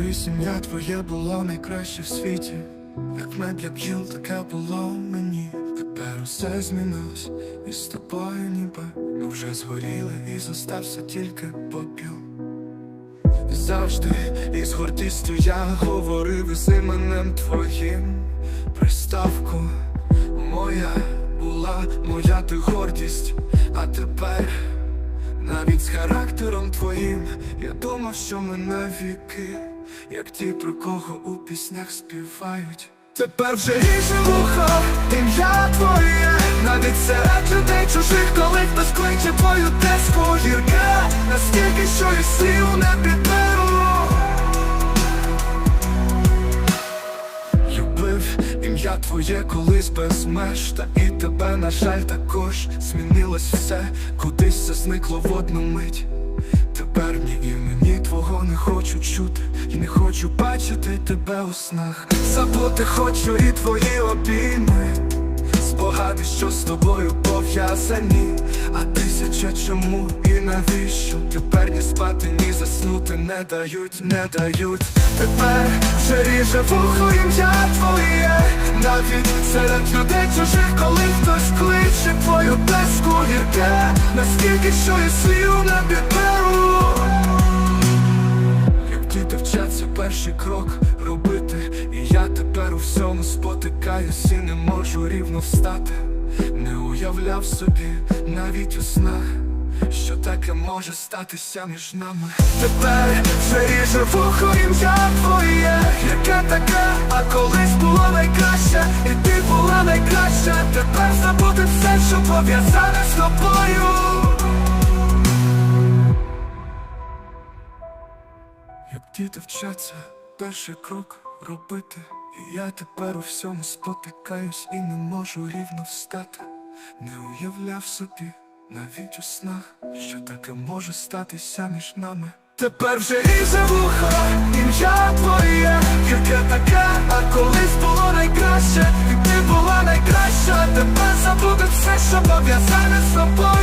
Повторюсь, ім'я твоє було найкраще в світі. Як мед для бджіл, таке було мені. Тепер усе змінилось, і з тобою ніби ми вже згоріли, і зостався тільки попіл. І Завжди із гордістю я говорив із іменем твоїм приставку моя була моя ти гордість, а тепер навіть з характером твоїм я думав, що ми навіки, як ті, про кого у піснях співають. Тепер вже ріже вухо, ім'я твоє, навіть серед людей чужих, коли хтось кличе твою теску гірка, настільки, що і слів не підберу. Любив ім'я твоє колись без меж Та і тебе, на жаль, також змінилось все, кудись все зникло в одну мить. Тепер ні імені твого не хочу чути, і не хочу бачити тебе у снах. Забути хочу і твої обійми, спогади, що з тобою пов'язані, а тисяча чому і навіщо Тепер ні спати, ні заснути не дають, не дають. Тепер вже ріже вухо ім'я твоє, навіть серед людей чужих, коли хтось кличе твою теску гірке, наскільки що і слів не підберу. Перший крок робити, і я тепер у всьому спотикаюсь і не можу рівно встати. Не уявляв собі навіть у снах, що таке може статися між нами. Тепер вже ріже вухо ім'я твоє, яке таке, а колись було найкраще, і ти була найкраща. Тепер забути все, що пов'язане з тобою. Як діти вчаться, перший крок робити, І я тепер у всьому спотикаюсь і не можу рівно встати, не уявляв собі навіть у снах, що таке може статися між нами. Тепер вже і за вуха, ім'я твоє, яке таке, а колись було найкраще, і ти була найкраща, тепер забуде все, що пов'язане з собою.